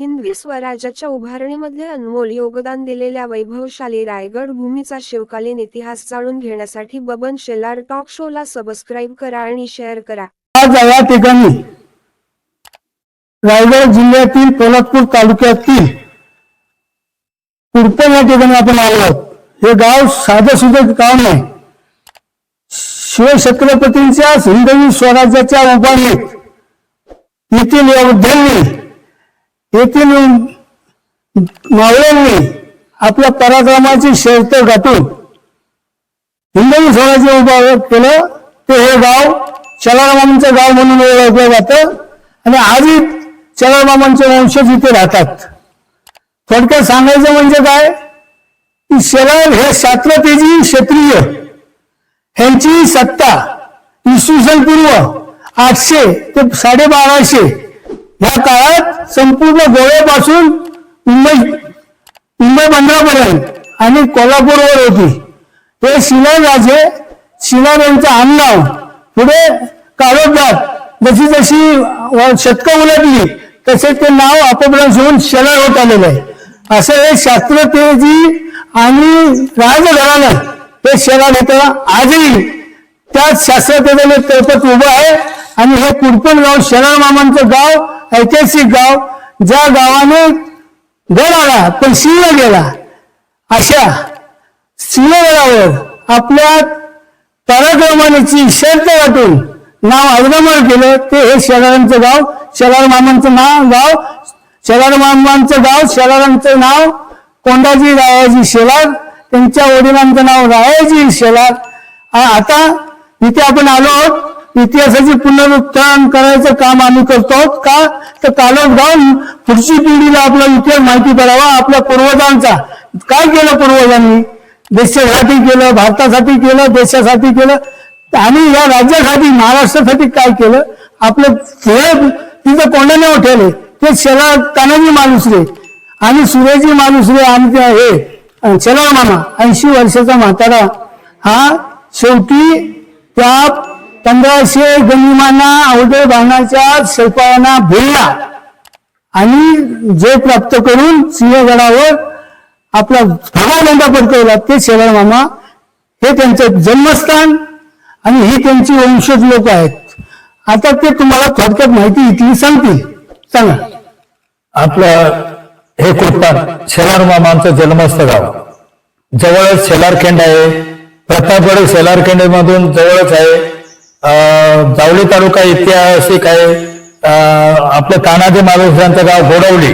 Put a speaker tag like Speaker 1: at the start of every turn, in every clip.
Speaker 1: हिंदवी स्वराज्याच्या उभारणीमध्ये अनमोल योगदान दिलेल्या वैभवशाली रायगड भूमीचा शिवकालीन इतिहास जाणून घेण्यासाठी बबन शेलार टॉक शोला सबस्क्राईब करा आणि शेअर करा.
Speaker 2: आज या ठिकाणी रायगड जिल्ह्यातील पोलादपूर तालुक्यातील कुडपण या ठिकाणी आपण आलो आहोत. हे गाव साधं सुधं गाव नाही शिवछत्रपतींच्या हिंदवी स्वराज्याच्या उभारणीत येथील योद्ध्यांनी येथील मावळ्यांनी आपल्या पराक्रमाची शर्त गाठून हिंदवी स्वराज्य उभं केलं. ते हे गाव चलारमामांचं गाव म्हणून ओळखलं जातं. आणि आजही चलारमामांचे वंशज इथे राहतात. थोडक्यात सांगायचं म्हणजे काय? की शेलार हे सात्रतेजी क्षत्रिय. ह्यांची सत्ता इसवी सन पूर्व आठशे ते साडेबाराशे ह्या काळात संपूर्ण गोव्यापासून मुंबई मुंबई बंदरापर्यंत आणि कोल्हापूरवर होती. हे शिलाराजे शिलार यांचं आमनाव पुढे काळोखात जशी जशी शतक शतकं उलटली तसे ते नाव आपोपणास होऊन शेलार होत आलेलं आहे. असं हे शास्त्रतेजी आणि राजघराणं हे शेलार होतं आजही त्याच शास्त्रतेने तळपत उभं आहे. आणि हे कुडपण गाव शेलार मामांचं गाव ऐतिहासिक गाव ज्या गावाने गड आला पण सिंह गेला. अशा सिंहगडावर आपल्या पराक्रमानेची शर्त वाटून नाव अग्रमण केलं. ते हे शेलारांचं गाव शेलार मामांचं नाव गाव शेलार मामांचं गाव शेलारांचं नाव कोंडाजी रायाजी शेलार त्यांच्या वडिलांचं नाव रायाजी शेलार. आता इथे आपण आलो आहोत. इतिहासाचे पुनरुत्थान करायचं काम आम्ही करतो आहोत. का? तर कालच जाऊन पुढची पिढीला आपला इतिहास माहिती पडावा आपल्या पूर्वजांचा. काय केलं पूर्वजांनी? देशासाठी केलं भारतासाठी केलं देशासाठी केलं. आणि या राज्यासाठी महाराष्ट्रासाठी काय केलं? आपलं पुढे तिथं कोणाने उठवले ते शेला तानाजी माणुसरे आणि सुरेजी माणुसरे आमच्या हे चला मामा ऐंशी वर्षाचा म्हातारा. हा शेवटी त्या पंधराशे गनिमाना अवघे बाणाच्या शिल्पांना भिडला आणि जे प्राप्त करून सिंहगडावर आपला भगवंता पडकवला ते शेवाळ मामा हे त्यांचं जन्मस्थान आणि ही त्यांची वंशज लोक आहेत. आता ते तुम्हाला थोडक्यात माहिती इथली सांगतील. सांगा.
Speaker 3: आपलं हे कुटपान शेलार मामांचं जन्मस्थ गाव जवळच शेलारखेंड आहे. प्रतापगड शेलारखेंड मधून जवळच आहे. अं, तालुका ऐतिहासिक आहे. अं, आपलं तानाजी महाराजांचं गाव गोडवली.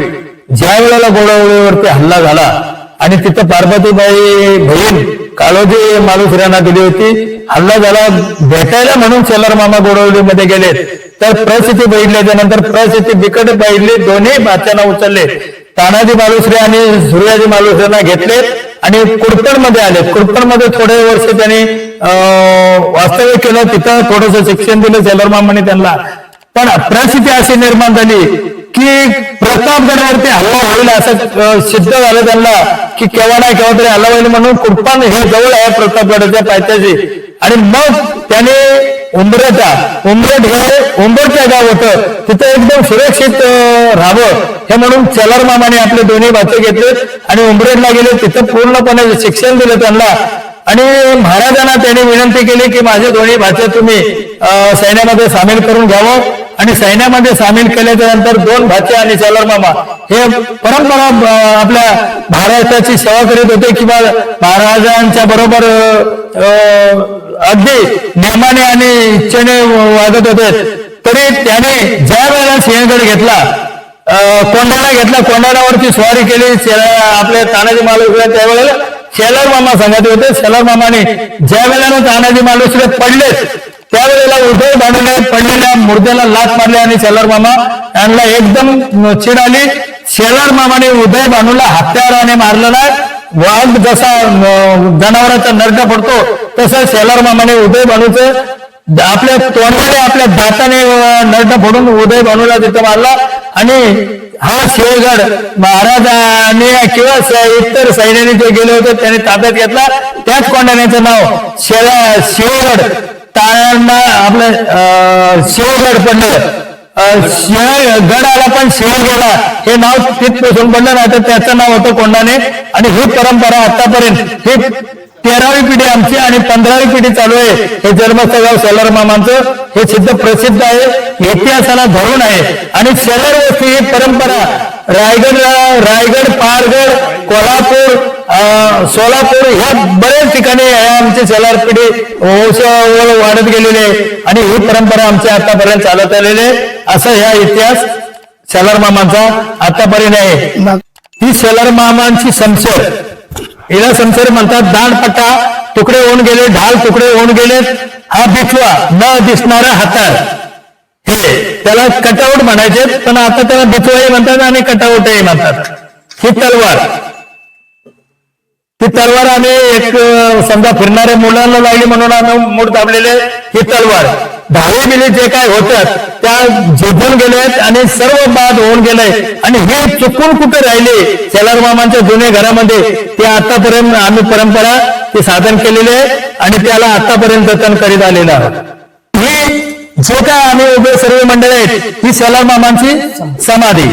Speaker 3: ज्या वेळेला गोडवलीवरती हल्ला झाला आणि तिथं पार्वतीबाई बहीण काळोजी मालुसऱ्यांना दिली होती. हल्ला झाला भेटायला म्हणून शेलार मामा गोडवलीमध्ये गेले तर परिस्थिती बघितल्याच्या नंतर परिस्थिती बिकट पाहिली दोन्ही बाच्यांना उचलले. तानाजी मालुसरे आणि सूर्याजी मालुसरेंना घेतले आणि मध्ये आले कुडपणमध्ये थोडे वर्ष त्यांनी वास्तव्य केलं. तिथं थोडस शिक्षण दिलं जलरमामाने त्यांना. पण परिस्थिती अशी निर्माण झाली की प्रतापगडावरती हल्ला होईल असं सिद्ध झालं त्यांना की केव्हा नाही केव्हा तरी हल्ला होईल म्हणून कुडपान हे जवळ आहे प्रतापगडाच्या पायथ्याशी. आणि मग त्याने उंबरटा उंबरट हे उंबरच्या गाव होतं. तिथं एकदम सुरक्षित राहावं. हे म्हणून चलर मामाने आपले दोन्ही भाचे घेतले आणि उंबरटला गेले. तिथं पूर्णपणे शिक्षण दिलं त्यांना. आणि महाराजांना त्यांनी विनंती केली की माझे दोन्ही भाचे तुम्ही सैन्यामध्ये सामील करून घ्यावं. आणि सैन्यामध्ये सामील केल्याच्यानंतर दोन भाचे आणि चलर मामा हे परंपरा आपल्या महाराष्ट्राची सेवा करीत होते किंवा महाराजांच्या बरोबर अं, अगदी नियमाने आणि इच्छेने वागत होते. तरी त्याने ज्या वेळेला सिंहगड घेतला. कोंढाणा घेतला. कोंढाण्यावरती स्वारी केली. शे- आपले तानाजी मालुसरे त्यावेळेला. शेलार मामा सांगत होते. शेलार मामाने ज्या वेळेला तानाजी मालुसरे पडले. त्यावेळेला उदय भांडूने पडलेल्या मुर्द्याला लाच मारली आणि शेलार मामा यांना एकदम चिड आली. शेलार मामाने उदय बानूला हत्याराने मारलं नाही वाघ जसा जनावरांचा जनावराचा नरडा पडतो तसं शेलार मामाने उदय भानूचं आपल्या तोंडाने आपल्या दाताने नरड फोडून उदय भानूला तिथं मारला. आणि हा शिवगड महाराजाने किंवा इतर सैन्याने जे गेले होते त्याने ताब्यात घेतला. त्याच कोंडाण्याचं नाव शेला शिवगड. ताळ्यांना आपलं अं, शिवगड पडलं शिवाय गड आला पण शिवाय गेला. हे नाव तिथपासून पडलं नाही तर त्याचं नाव होतं कोंडाने आणि ही परंपरा आतापर्यंत हे तेरावी पिढी आमची आणि पंधरावी पिढी चालू आहे. हे जन्मस्थळ गाव शेलार मामांचं हे सिद्ध प्रसिद्ध आहे. इतिहासाला धरून आहे. आणि शेलार वस्ती ही परंपरा रायगड रायगड पारगड सोलापूर ह्या बऱ्याच ठिकाणी आमची सेलार पिढी वाढत गेलेली आहे. आणि ही परंपरा आमची आतापर्यंत चालत आलेली आहे. ह्या इतिहास सेलार मामांचा आतापर्यंत आहे. ही सेलार मामांची समसर हिला समसर म्हणतात दांडपट्टा तुकडे होऊन गेले ढाल तुकडे होऊन गेले. हा बिचवा न दिसणारा हातार. हे त्याला कटआउट म्हणायचे पण आता त्याला बिचवाही म्हणतात आणि कटआउटही म्हणतात. ही तलवार. ती तलवार आम्ही एक समजा फिरणाऱ्या मुलांना लागली म्हणून आम्ही मूड दाबलेले ही तलवार. दहावी मिली जे काय होतात त्या झोपून गेलेत आणि सर्व बाद होऊन गेले. आणि हे चुकून कुठे राहिले? शेलार मामांच्या जुन्या घरामध्ये. ते आतापर्यंत आम्ही परंपरा ते साधन केलेले आहे आणि त्याला आतापर्यंत जतन करीत आलेलं आहोत. ही जे काय आम्ही उभे सर्व मंडळ आहेत ही शेलार मामांची समाधी.